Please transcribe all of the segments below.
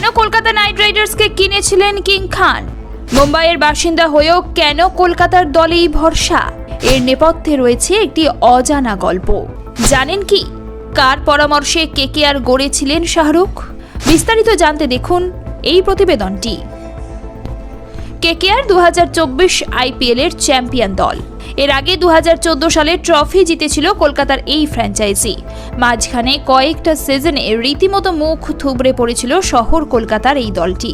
কেন কলকাতা নাইট রাইডার্সকে কিনেছিলেন কিং খান? মুম্বাইয়ের বাসিন্দা হয়েও কেন কলকাতার দলেই ভরসা? এর নেপথ্যে রয়েছে একটি অজানা গল্প। জানেন কি? কার পরামর্শে কেকেআর গড়েছিলেন শাহরুখ? বিস্তারিত জানতে দেখুন এই প্রতিবেদনটি। কেকেআর দু হাজার আইপিএল এর চ্যাম্পিয়ন দল। এর আগে দু হাজার চোদ্দ সালে ট্রফি জিতেছিল কলকাতার এই ফ্র্যাঞ্চাইজি। মাঝখানে কয়েকটা সিজনে রীতিমতো মুখ থুবড়ে পড়েছিল শহর কলকাতার এই দলটি।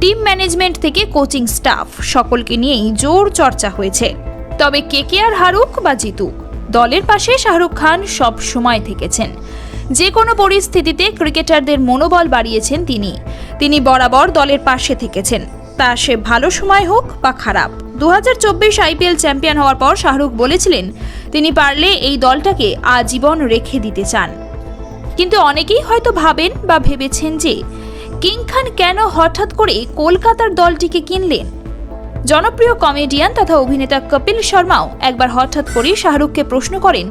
টিম ম্যানেজমেন্ট থেকে কোচিং স্টাফ সকলকে নিয়েই জোর চর্চা হয়েছে। তবে কে কে আর হারুক বা জিতুক, দলের পাশে শাহরুখ খান সব সময় থেকেছেন। যে কোনো পরিস্থিতিতে ক্রিকেটারদের মনোবল বাড়িয়েছেন তিনি। তিনি বরাবর দলের পাশে থেকেছেন। তা সে ভালো সময় হোক বা খারাপ। দু হাজার চব্বিশ আইপিএল চ্যাম্পিয়ন হওয়ার পর শাহরুখ বলেছিলেন, তিনি পারলে এই দলটাকে আজীবন রেখে দিতে চান। কিন্তু অনেকেই হয়তো ভাবেন বা ভেবেছেন যে, কিং খান কেন হঠাৎ করে কলকাতার দলটিকে কিনলেন? জনপ্রিয় কমেডিয়ান তথা অভিনেতা কপিল শর্মাও একবার হঠাৎ করে শাহরুখকে প্রশ্ন করেন,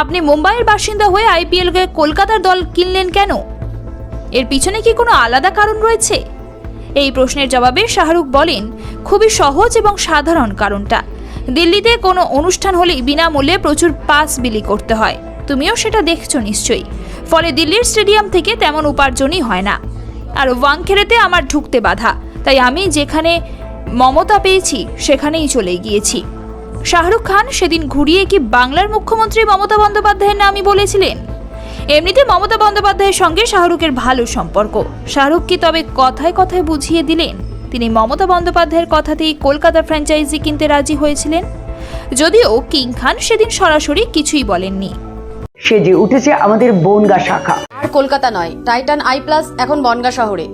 আপনি মুম্বাইয়ের বাসিন্দা হয়ে আইপিএলকে কলকাতার দল কিনলেন কেন? এর পিছনে কি কোনো আলাদা কারণ রয়েছে? এই প্রশ্নের জবাবে শাহরুখ বলেন, খুবই সহজ এবং সাধারণ কারণটা। দিল্লিতে কোনো অনুষ্ঠান হলেই বিনামূল্যে প্রচুর পাস বিলি করতে হয়। তুমিও সেটা দেখছ নিশ্চয়ই। ফলে দিল্লির স্টেডিয়াম থেকে তেমন উপার্জনই হয় না। আর ওয়াংখেড়েতে আমার ঢুকতে বাধা। তাই আমি যেখানে মমতা পেয়েছি, সেখানেই চলে গিয়েছি। শাহরুখ খান সেদিন ঘুরিয়ে কি বাংলার মুখ্যমন্ত্রী মমতা বন্দ্যোপাধ্যায়ের নামই বলেছিলেন? এমনিতে মমতা বন্দ্যোপাধ্যায়ের সঙ্গে শাহরুখের ভালো সম্পর্ক। শাহরুখ কি তবে কথায় কথায় বুঝিয়ে দিলেন? তিনি মমতা বন্দ্যোপাধ্যায়ের কথাতেই কলকাতা ফ্র্যাঞ্চাইজি কিনতে রাজি হয়েছিলেন? যদিও কিং খান সেদিন সরাসরি কিছুই বলেননি। সেজে উঠেছে আমাদের বনগা শাখা। আর কলকাতা নয় টাইটান আই প্লাস এখন বনগা শহরে।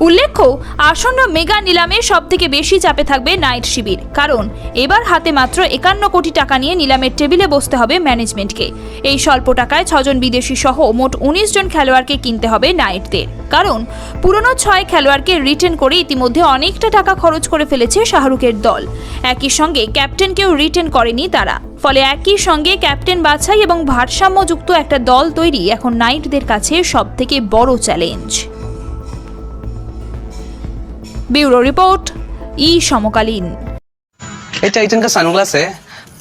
উল্লেখ্য, আসন্ন মেগা নিলামে সব থেকে বেশি চাপে থাকবে নাইট শিবির। কারণ, এবার হাতে মাত্র একান্ন কোটি টাকা নিয়ে নিলামের টেবিলে বসতে হবে ম্যানেজমেন্টকে। এই স্বল্প টাকায় ছজন বিদেশি সহ মোট উনিশ জন খেলোয়াড়কে কিনতে হবে নাইটদের। কারণ, পুরনো ছয় খেলোয়াড়কে রিটেন করে ইতিমধ্যে অনেকটা টাকা খরচ করে ফেলেছে শাহরুখের দল। একই সঙ্গে ক্যাপ্টেনকেও রিটেন করেনি তারা। ফলে একই সঙ্গে ক্যাপ্টেন বাছাই এবং ভারসাম্যযুক্ত একটা দল তৈরি এখন নাইটদের কাছে সবথেকে বড় চ্যালেঞ্জ। ब्यूरो रिपोर्ट ई समकालीन ये टाइटन का सनग्लास है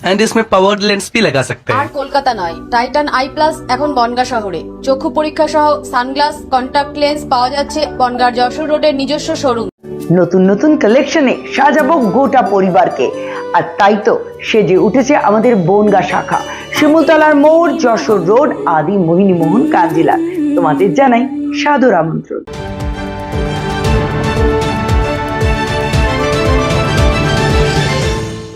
एंड इसमें पावर्ड लेंस भी लगा सकते আর हैं কলকাতা নয় টাইটান আই প্লাস এখন বনগা শহরে চক্ষু পরীক্ষা সহ সানগ্লাস কন্টাক্ট লেন্স পাওয়া যাচ্ছে বনগার যশোর রোডের নিজস্ব শোরুম নতুন নতুন কালেকশনে সাজাবো গোটা পরিবারকে আর তাই তো সেজে উঠেছে আমাদের বনগা শাখা শিমুলতলার মোড় যশোর রোড আদি মোহিনী মোহন কাঞ্জিলা তোমাদের জানাই সাদর আমন্ত্রণ